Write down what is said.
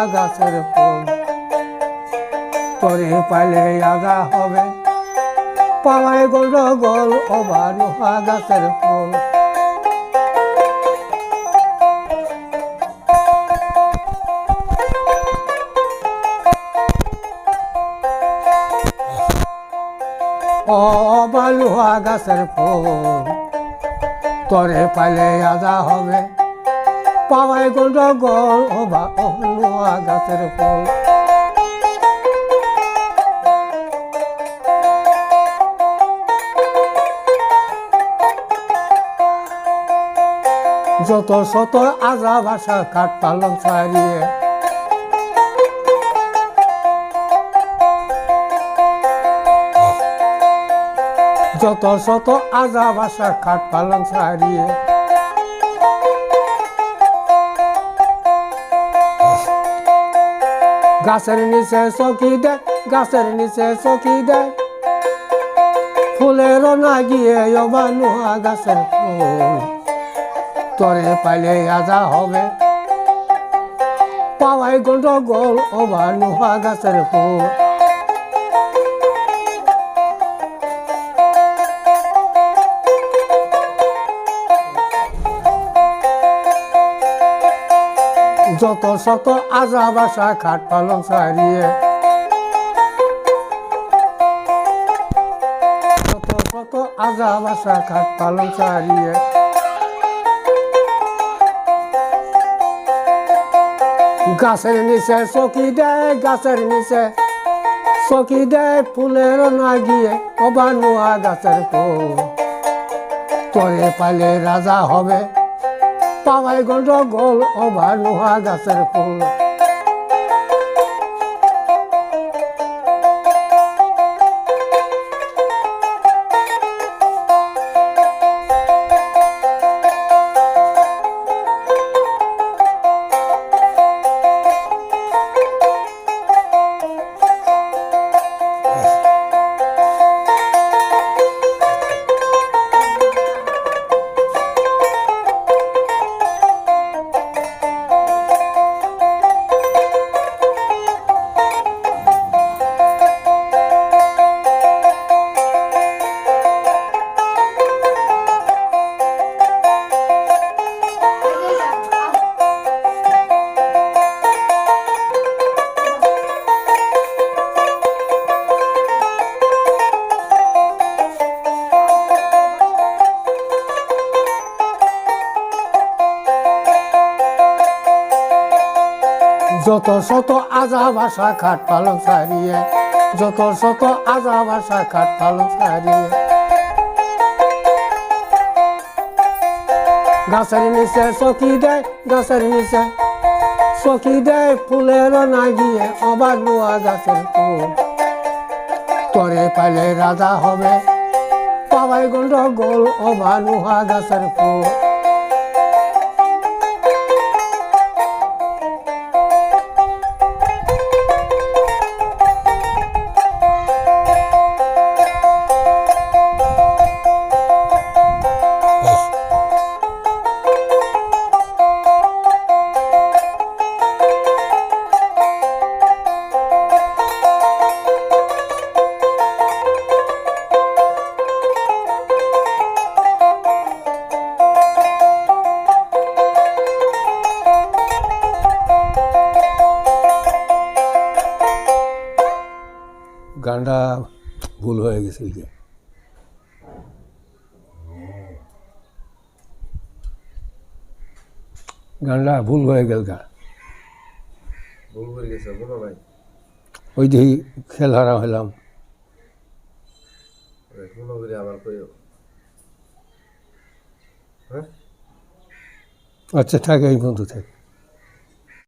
লোহা গাছের ফুল তোরে পাইলে আগা হবে। পাওয়ায় গন্ডগোল ওবা লোহা গাছের ফুল ও বালুয়া গাছের ফুল তরে পাইলে আজা হবে। পাওয়ায় গন্ডগোল ও বা লোহা গাছের ফুল। যত শত আজা ভাষা কাঠ পালং ছাড়িয়ে। যত শত আজা ভাষা কাঠ পালং ছাড়িয়ে। গাছের নিচে চকি দে, গাছের নিচে চকি দে। ফুলের না গিয়ে অবা নোহা গাছের ফুল। তরে পাইলে আজা হবে। পাওয়াই গন্ডগোল অবা নোহা গাছের ফুল। যত শত আজা বাসা খাট পালং সারিয়ে যত শত আজা বাসা খাট পালং সারিয়ে গাছের নিচে চকি দেয়, গাছের নিচে চকি দেয় ফুলের না গিয়ে অবা নোয়া গাছের ফুল, তরে পালে রাজা হবে। পাওয়াই গন্ডগোল অভার নোহা গাছের ফুল। যত শত আজা ভাষা খাট পালং সারিয়ে যত শত আজা ভাষা খাট পালং সারিয়ে গাছের নিচে চকি দেয়, গাছের নিচে চকি দেয় ফুলের না গিয়ে অবাক নোয়া গাছের ফুল। তরে পাইলে রাজা হবে পাওয়াই গন্ডগোল অবা নোহা গাছের ফুল। গানটা ভুল হয়ে গেছে এই যে গানটা ভুল হয়ে গেল গা। ভুল করে গেছে বলো ভাই ওই দেখি খেল হারা হলাম। হ্যাঁ? আচ্ছা থাকে এই বন্ধু থাকে।